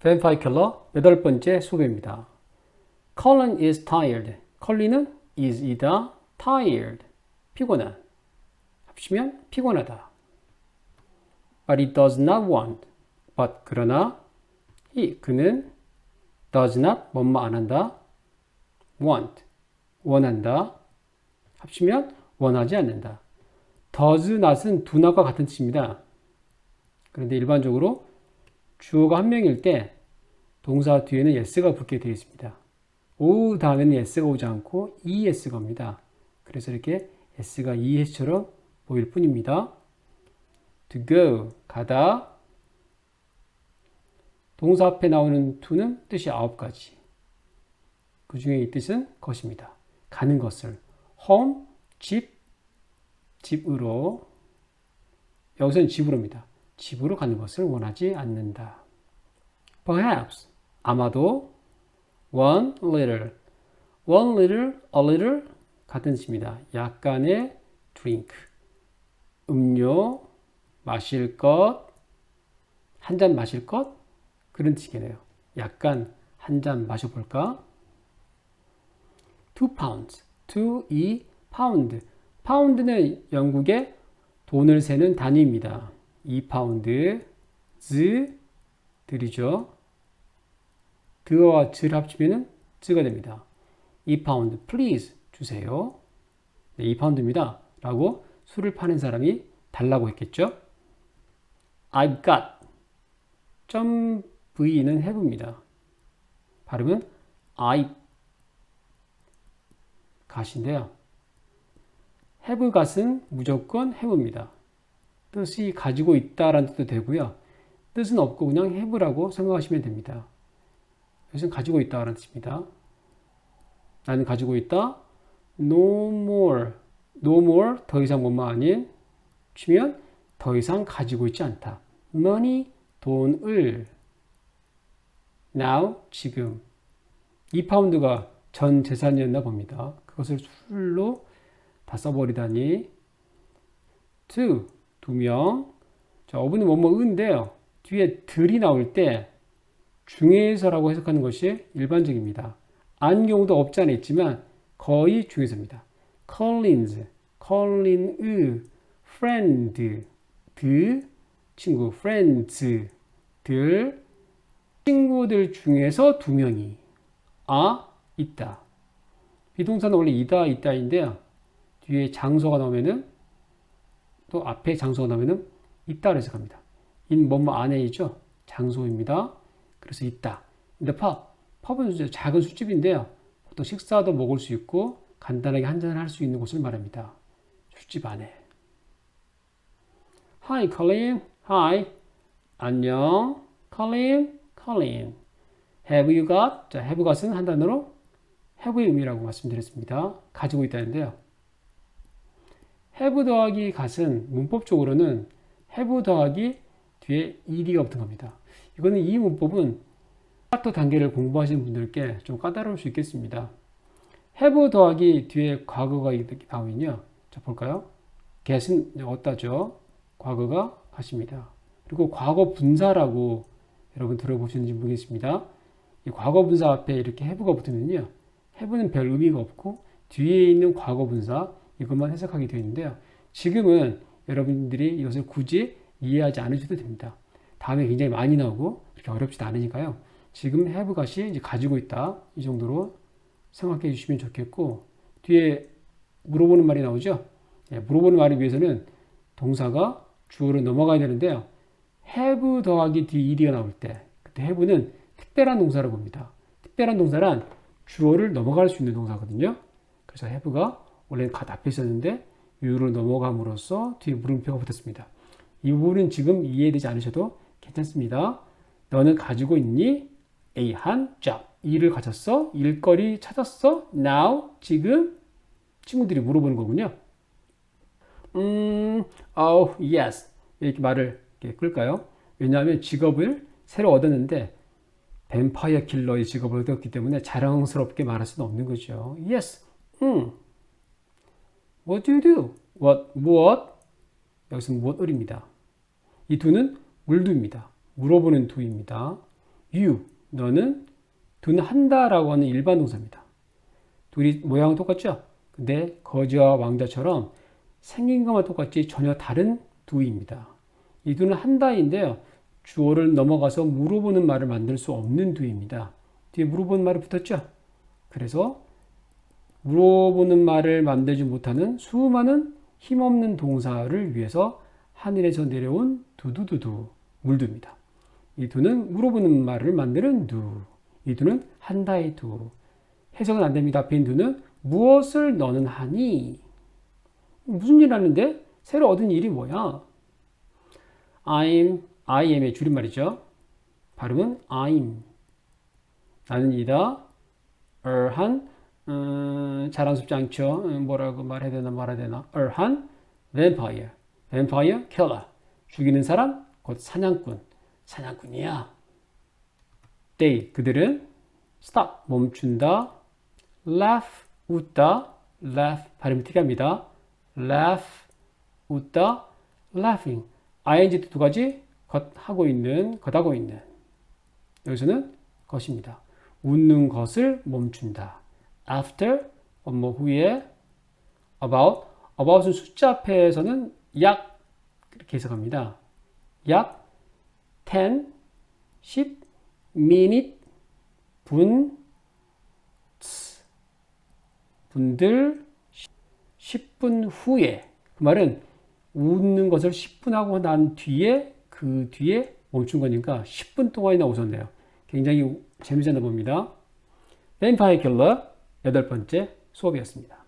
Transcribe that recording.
vampire killer 여덟 번째 수업입니다. Colin is tired. 컬린은 is이다 tired 피곤한 합치면 피곤하다. But he does not want. But 그러나 he 그는 does not 뭐뭐 안 한다. want 원한다. 합치면 원하지 않는다. does not은 do not과 같은 뜻입니다. 그런데 일반적으로 주어가 한 명일 때 동사 뒤에는 yes가 붙게 되어 있습니다. o 다음에는 yes가 오지 않고 es가 옵니다. 그래서 이렇게 s가 es처럼 보일 뿐입니다. to go 가다 동사 앞에 나오는 to는 뜻이 아홉 가지. 그 중에 이 뜻은 것입니다. 가는 것을 home 집 집으로 여기서는 집으로입니다. 집으로 가는 것을 원하지 않는다. Perhaps 아마도 one little one little a little 같은 뜻입니다. 약간의 drink 음료 마실 것 한 잔 마실 것 그런 뜻이겠네요. 약간 한 잔 마셔볼까? two pounds two 이 파운드 파운드는 영국의 돈을 세는 단위입니다. 2파운드 즈 들이죠. 드와 즈를 합치면 즈가 됩니다. 2파운드 please 주세요. 네, 2파운드입니다. 라고 술을 파는 사람이 달라고 했겠죠. I've got 점 V는 have입니다. 발음은 I gat인데요. have got은 무조건 have입니다. 뜻이 가지고 있다라는 뜻도 되고요. 뜻은 없고 그냥 have라고 생각하시면 됩니다. 이것은 가지고 있다라는 뜻입니다. 나는 가지고 있다. No more. No more. 더 이상 뭐뭐 아닌. 치면 더 이상 가지고 있지 않다. money. 돈을. now. 지금. 2파운드가 전 재산이었나 봅니다. 그것을 술로 다 써버리다니. to. 두 명. 자, 어부는 뭐뭐 은데요. 뒤에 들이 나올 때 중에서라고 해석하는 것이 일반적입니다. 안 경우도 없지 않아 있지만 거의 중에서입니다. Collins, Collin의 friend, 드 친구, friends, 들 친구들 중에서 두 명이 아 있다. 비동사는 원래 이다 있다인데요. 뒤에 장소가 나오면은 또 앞에 장소가 나오면은 있다로 해석합니다. 인 뭐뭐 안에이죠. 장소입니다. 그래서 있다. 근데 팝, 팝은 작은 술집인데요. 보통 식사도 먹을 수 있고 간단하게 한잔을 할 수 있는 곳을 말합니다. 술집 안에. Hi, Colin. Hi. 안녕. Colin. Colin. Have you got? 자, have got은 한 단어로 have의 의미라고 말씀드렸습니다. 가지고 있다는데요. Have 더하기 got은 문법적으로는 have 더하기 뒤에 ed가 붙은 겁니다. 이거는 이 문법은 파트 단계를 공부하시는 분들께 좀 까다로울 수 있겠습니다. have 더하기 뒤에 과거가 나오면요. 자, 볼까요? get은 어디다죠? 과거가 가십니다. 그리고 과거 분사라고 여러분 들어보셨는지 모르겠습니다. 이 과거 분사 앞에 이렇게 have가 붙으면요. have는 별 의미가 없고 뒤에 있는 과거 분사 이것만 해석하게 되어 있는데요. 지금은 여러분들이 이것을 굳이 이해하지 않으셔도 됩니다. 다음에 굉장히 많이 나오고 그렇게 어렵지도 않으니까요. 지금 have gat이 이제 가지고 있다. 이 정도로 생각해 주시면 좋겠고 뒤에 물어보는 말이 나오죠. 예, 물어보는 말을 위해서는 동사가 주어로 넘어가야 되는데요. have 더하기 d1이 나올 때 그때 have는 특별한 동사를 봅니다. 특별한 동사란 주어를 넘어갈 수 있는 동사거든요. 그래서 have가 원래는 갓 앞에 있었는데 유를 넘어감으로써 뒤에 물음표가 붙었습니다. 이 부분은 지금 이해되지 않으셔도 괜찮습니다. 너는 가지고 있니? A 한 job. 일을 가졌어? 일거리 찾았어? Now 지금 친구들이 물어보는 거군요. 음, oh yes 이렇게 말을 이렇게 끌까요? 왜냐하면 직업을 새로 얻었는데 뱀파이어 킬러의 직업을 얻었기 때문에 자랑스럽게 말할 수는 없는 거죠. Yes. 음. What do you do? What? 무엇? 여기서 무엇을입니다. 이 두는 물두입니다. 물어보는 두입니다. you 너는 do는 한다라고 하는 일반 동사입니다. 둘이 모양은 똑같죠? 근데 거지와 왕자처럼 생긴 것만 똑같지 전혀 다른 do입니다. 이 do는 한다인데요. 주어를 넘어가서 물어보는 말을 만들 수 없는 do입니다. 뒤에 물어보는 말이 붙었죠? 그래서 물어보는 말을 만들지 못하는 수많은 힘없는 동사를 위해서 하늘에서 내려온 두두두두 물두입니다. 이 두는 물어보는 말을 만드는 두. 이 두는 한다의 두. 해석은 안 됩니다. 있는 두는 무엇을 너는 하니? 무슨 일 하는데? 새로 얻은 일이 뭐야? I'm, I am의 줄임말이죠. 발음은 I'm. 나는 이다. 얼한, 음, 자랑스럽지 않죠. 음, 뭐라고 말해야 되나 말해야 되나. 얼한, vampire. vampire, killer. 죽이는 사람, 곧 사냥꾼. 사냥꾼이야. they, 그들은 stop, 멈춘다. laugh, 웃다. laugh, 발음이 특이합니다. laugh, 웃다. laughing. ing 두 가지 겉 하고 있는, 겉하고 있는. 여기서는 것입니다. 웃는 것을 멈춘다. after, 업무 후에, about, about은 숫자 앞에서는 약, 이렇게 해석합니다. 약, 10, 10, minute, 분, 츠, 분들, 10분 후에. 그 말은 웃는 것을 10분 하고 난 뒤에 그 뒤에 멈춘 거니까 10분 동안이나 웃었네요. 굉장히 재미있나 봅니다. 뱀파이어 킬러 여덟 번째 수업이었습니다.